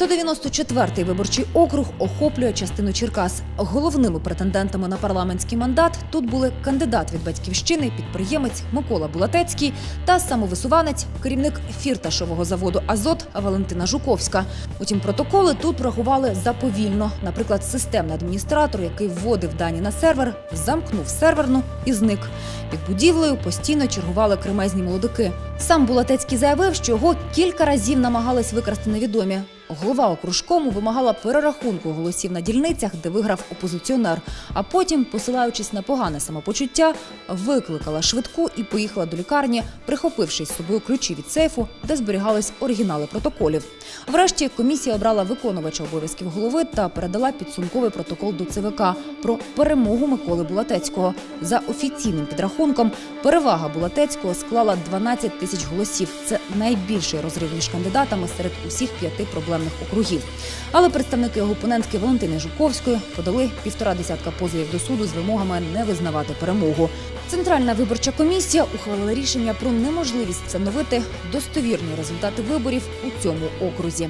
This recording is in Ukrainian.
194-й виборчий округ охоплює частину Черкас. Головними претендентами на парламентський мандат тут були кандидат від батьківщини, підприємець Микола Булатецький та самовисуванець, керівник фірташового заводу Азот Валентина Жуковська. Утім, протоколи тут врахували заповільно. Наприклад, системний адміністратор, який вводив дані на сервер, замкнув серверну і зник. Під будівлею постійно чергували кремезні молодики. Сам Булатецький заявив, що його кілька разів намагались викрасти невідомі. Голова окружкому вимагала перерахунку голосів на дільницях, де виграв опозиціонер. А потім, посилаючись на погане самопочуття, викликала швидку і поїхала до лікарні, прихопивши з собою ключі від сейфу, де зберігались оригінали протоколів. Врешті комісія обрала виконувача обов'язків голови та передала підсумковий протокол до ЦВК про перемогу Миколи Булатецького. За офіційним підрахунком, перевага Булатецького склала 12 тисяч голосів. Це найбільший розрив між кандидатами серед усіх п'яти проблемних округів. Але представники його опонентки Валентини Жуковської подали півтора десятка позовів до суду з вимогами не визнавати перемогу. Центральна виборча комісія ухвалила рішення про неможливість встановити достовірні результати виборів у цьому окрузі.